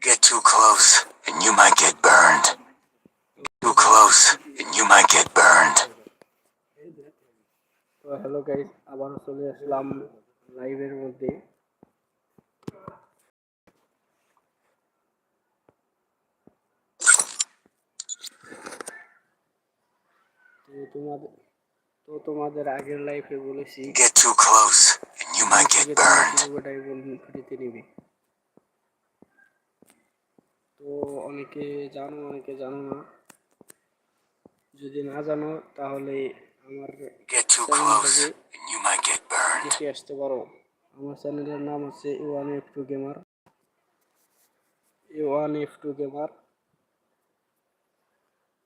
Get too close, and you might get burned. Too close, and you might get burned. তো hello guys আবারও চলে আসলাম লাইভের মধ্যে তোমাদের তো তোমাদের আগের লাইফে বলেছি Get too close, and you might get burned. Diamond নিবে। তো অনেকে জানো অনেকে জানো না। যদি না জানো তাহলে আমার Get too close, and you might get burned. দেখে আসতে পারো। আমার চ্যানেলের নাম হচ্ছে one F two gamer one F two gamer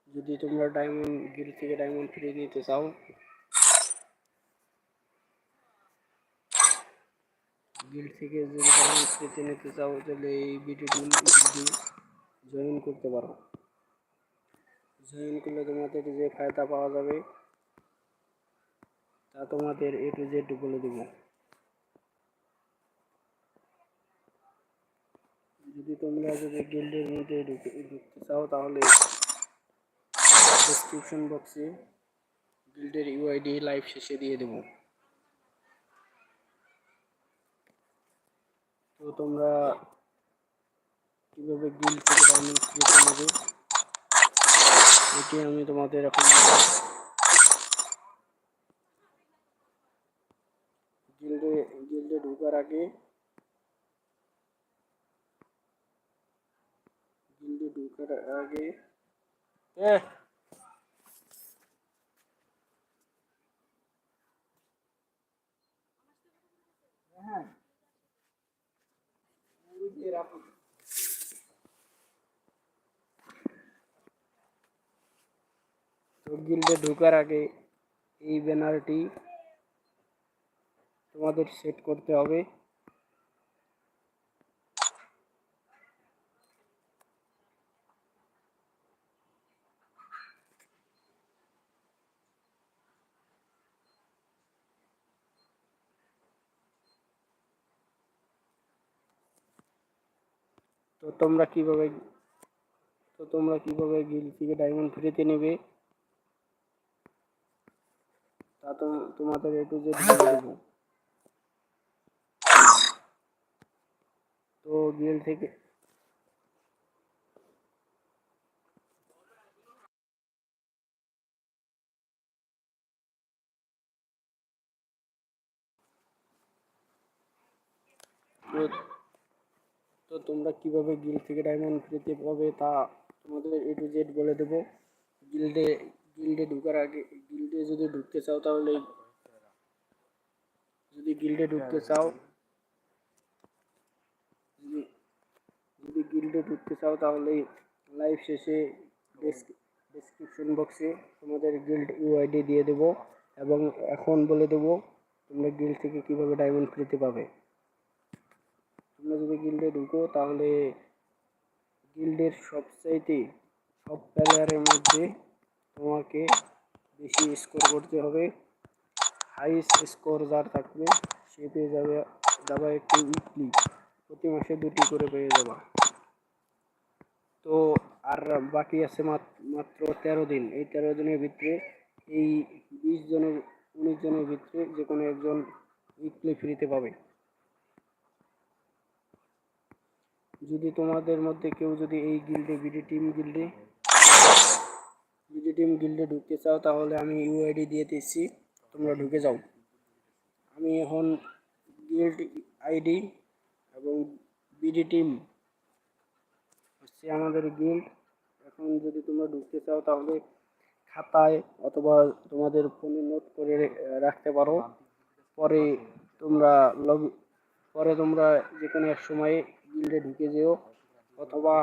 যদি তোমরা ডায়মন্ড গিল থেকে ডায়মন্ড ফ্রি নিতে চাও গিল থেকে যদি ডায়মন্ড ফ্রিতে নিতে চাও তাহলে এই ভিডিওটি জয়েন করতে পারো জয়েন করলে তোমাদের যে ফায়দা পাওয়া যাবে তা তোমাদের এ টু জেড বলে দেবো যদি তোমরা যদি গিল্ডের মধ্যে ঢুকে ঢুকতে চাও তাহলে ডেসক্রিপশন বক্সে গিল্ডের ইউআইডি লাইভ শেষে দিয়ে দেব তো তোমরা কীভাবে গিল্ড থেকে ডায়মন্ড ফ্রিতে নেবে এটি আমি তোমাদের এখন বলব। গিল্ডে গিল্ডে ঢোকার আগে গিল্ডে ঢোকার আগে এ হ্যাঁ তো গিল্ডে ঢোকার আগে এই ব্যানারটি তোমাদের সেট করতে হবে। তো তোমরা কীভাবে, তো তোমরা কীভাবে গিল থেকে ডায়মন্ড ফ্রিতে নেবে? তা তোমাদের একটু যে দেবো। তো গিল থেকে তো- তোমরা কীভাবে গিল থেকে ডায়মন্ড ফ্রিতে পাবে তা তোমাদের এ টু জেড বলে দেবো। গিল্ডে গিল্ডে ঢুকার আগে গিল্ডে যদি ঢুকতে চাও তাহলে যদি গিল্ডে ঢুকতে চাও, যদি গিল্ডে ঢুকতে চাও তাহলে লাইভ শেষে ডেসক্রিপশন বক্সে তোমাদের গিল্ড ইউআইডি দিয়ে দেবো এবং এখন বলে দেবো তোমরা গিল্ড থেকে কীভাবে ডায়মন্ড ফ্রিতে পাবে। তোমরা যদি গিল্ডে ঢুকো তাহলে গিল্ডের সবচাইতে সব প্লেয়ারের মধ্যে তোমাকে বেশি স্কোর করতে হবে। হাইস্ট স্কোর যার থাকবে, সে পেয়ে যাবে যাবে একটি উইকলি প্রতি মাসে দুটি করে পেয়ে যাবা। তো আর বাকি আছে মাত- মাত্র তেরো দিন। এই তেরো দিনের ভিতরে, এই বিশ জনের, উনিশ জনের ভিতরে যে কোনো একজন উইকলি ফ্রিতে পাবে। যদি তোমাদের মধ্যে কেউ যদি এই গিল্ডে বিডি টিম গিল্ডে টিম গিল্ডে ঢুকতে চাও, তাহলে আমি ইউআইডি দিয়ে দিচ্ছি। তোমরা ঢুকে যাও। আমি এখন গিল্ড আইডি এবং বিডি টিম হচ্ছে আমাদের গিল্ড এখন যদি তোমরা ঢুকতে চাও, তাহলে খাতায় অথবা তোমাদের ফোনে নোট করে রাখতে পারো। পরে তোমরা লগ পরে তোমরা যে কোনো এক সময়ে গিল্ডে ঢুকে যেও, অথবা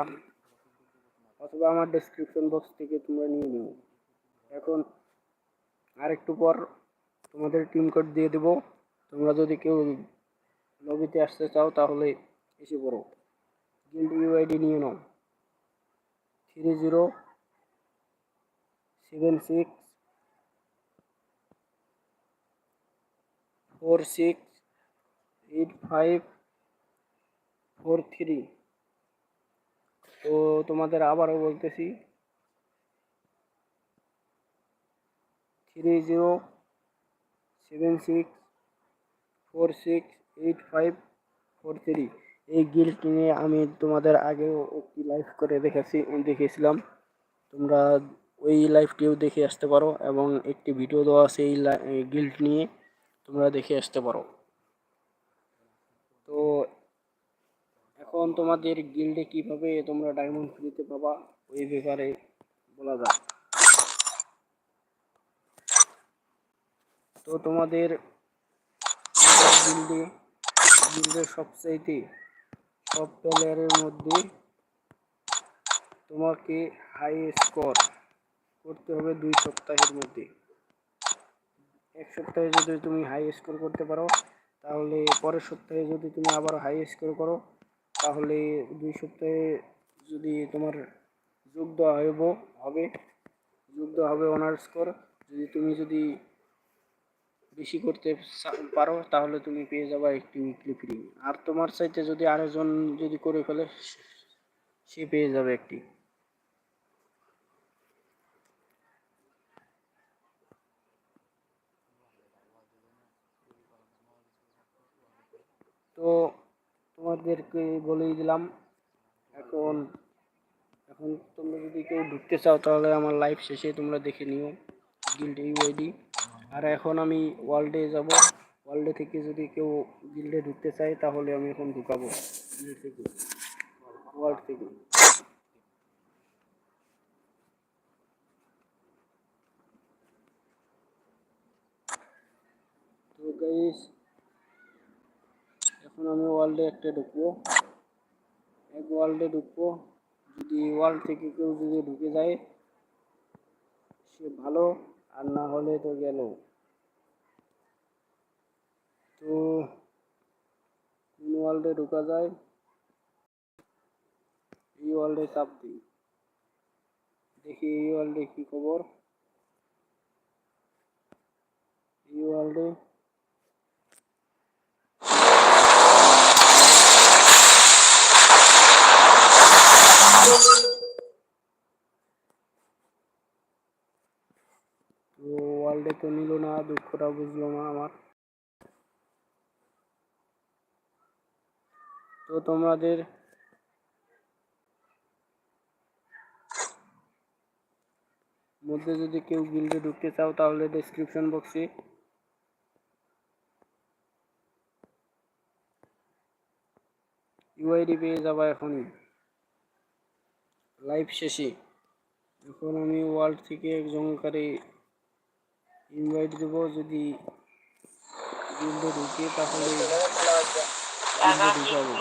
অথবা আমার ডেসক্রিপশন বক্স থেকে তোমরা নিয়ে নিও। এখন আর একটু পর তোমাদের টিম কোড দিয়ে দেবো। তোমরা যদি কেউ লবিতে আসতে চাও, তাহলে এসে পড়ো। গিল্ড ইউআইডি নিয়ে নাও। Three zero seven six four six eight five four three তো তোমাদের আবারও বলতেছি three zero seven six four six eight five four three এই গিল্ট নিয়ে আমি তোমাদের আগেও একটি লাইভ করে দেখেছি দেখেছিলাম। তোমরা ওই লাইভটিও দেখে আসতে পারো এবং একটি ভিডিও দেওয়া আছে এই গিল্ট নিয়ে তোমরা দেখে আসতে পারো। তো এখন তোমাদের গিল্ডে কীভাবে তোমরা ডায়মন্ড ফ্রিতে পাবা, ওই ব্যাপারে বলা যাক। তো তোমাদের গিল্ডে গিল্ডের সবচাইতে সব প্লেয়ারের মধ্যে তোমাকে হাই স্কোর করতে হবে দুই সপ্তাহের মধ্যে। এক সপ্তাহে যদি তুমি হাই স্কোর করতে পারো, তাহলে পরের সপ্তাহে যদি তুমি আবার হাই স্কোর করো তাহলে দুই সপ্তাহে যদি তোমার যোগ দেওয়া হইব, হবে। যোগ দেওয়া হবে অনার্স কর যদি তুমি যদি বেশি করতে পারো, তাহলে তুমি পেয়ে যাবা একটি উইকলি ফ্রি আর তোমার চাইতে যদি আরেকজন যদি করে ফেলে, সে পেয়ে যাবে একটি। তো তোমাদেরকে বলেই দিলাম। এখন এখন তোমরা যদি কেউ ঢুকতে চাও, তাহলে আমার লাইভ শেষে তোমরা দেখে নিও গিল্ড ইউআইডি আর এখন আমি ওয়ার্ল্ডে যাব। ওয়ার্ল্ডে থেকে যদি কেউ গিল্ডে ঢুকতে চায়, তাহলে আমি এখন ঢুকাবো। থেকে ওয়ার্ল্ড থেকে। তো গাইস এখন আমি ওয়ার্ল্ডে একটা ঢুকবো। এক ওয়ার্ল্ডে ঢুকবো। যদি ওয়ার্ল্ড থেকে কেউ যদি ঢুকে যায়, সে ভালো, আর না হলে তো গেল। তো কোন ওয়ার্ল্ডে ঢুকা যায়, এই ওয়ার্ল্ডে চাপ দিই। দেখি এই ওয়ার্ল্ডে কি খবর। এই ওয়ার্ল্ডে তো তো নিল না, দুঃখটা বুঝলো না আমার। তো তোমাদের মধ্যে যদি কেউ গিল্ডে ঢুকতে চাও, তাহলে ডেসক্রিপশন বক্সে ইউআইডি পেয়ে যাবা এখনই। লাইভ শেষে। এখন আমি ওয়ার্ল্ড থেকে একজনকারে ইনভাইট দেবো যদি গিল্ডে ঢুকে, তাহলে ঢুকাবো।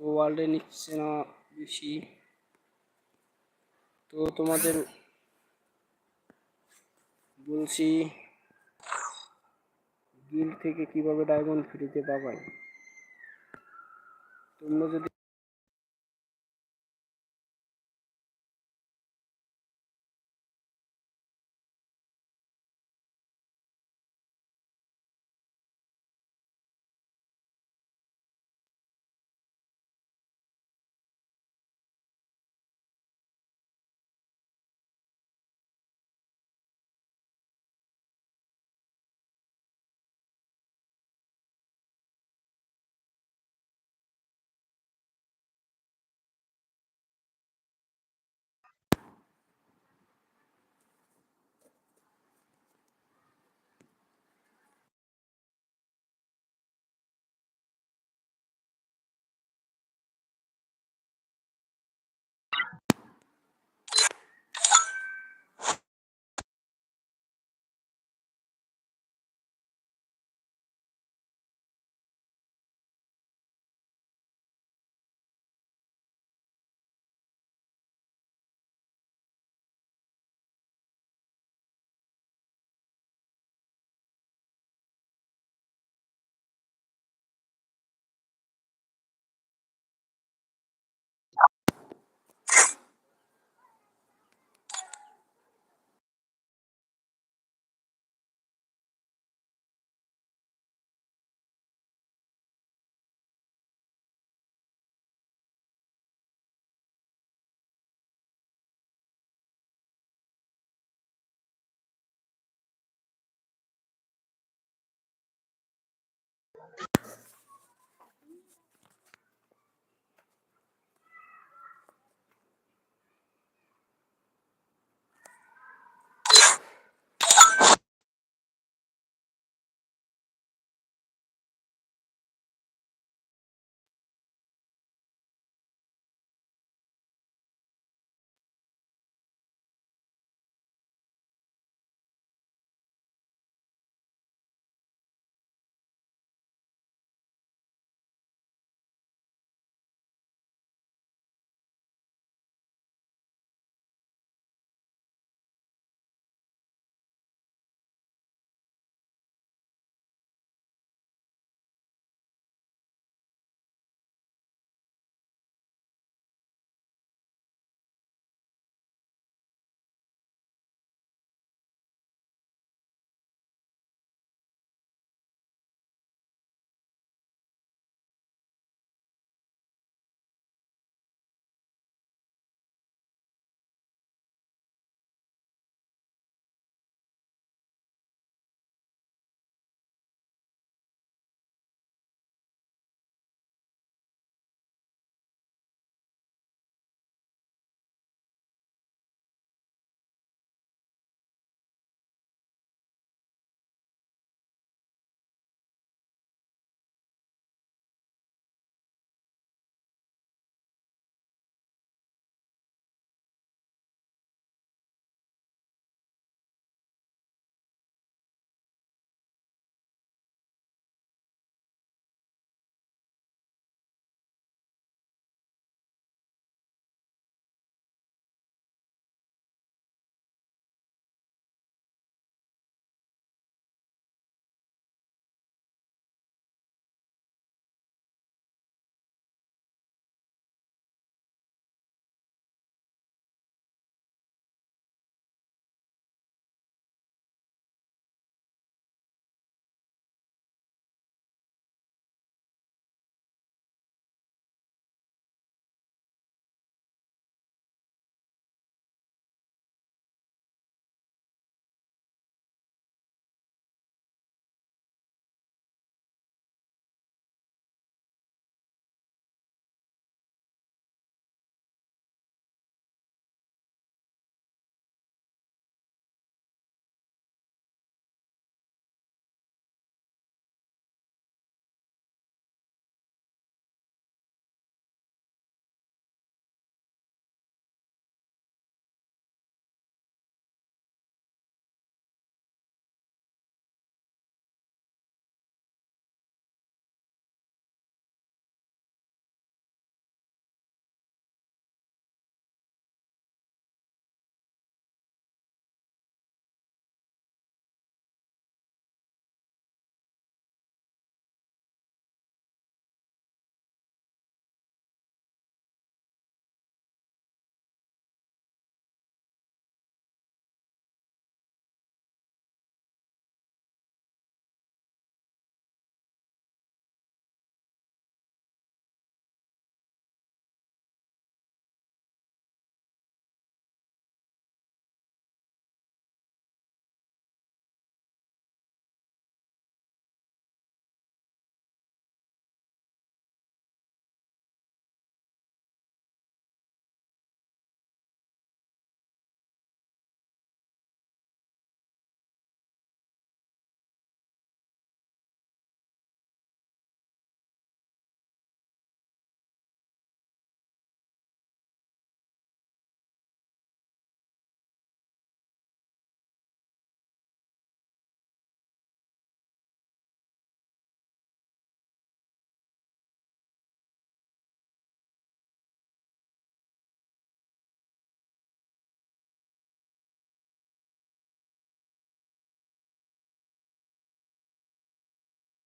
তো ওয়ার্ল্ডে নিচ্ছে না বেশি। তো তোমাদের বলছি গিল্ড থেকে কীভাবে ডায়মন্ড ফ্রিতে পাবাই তোমরা যদি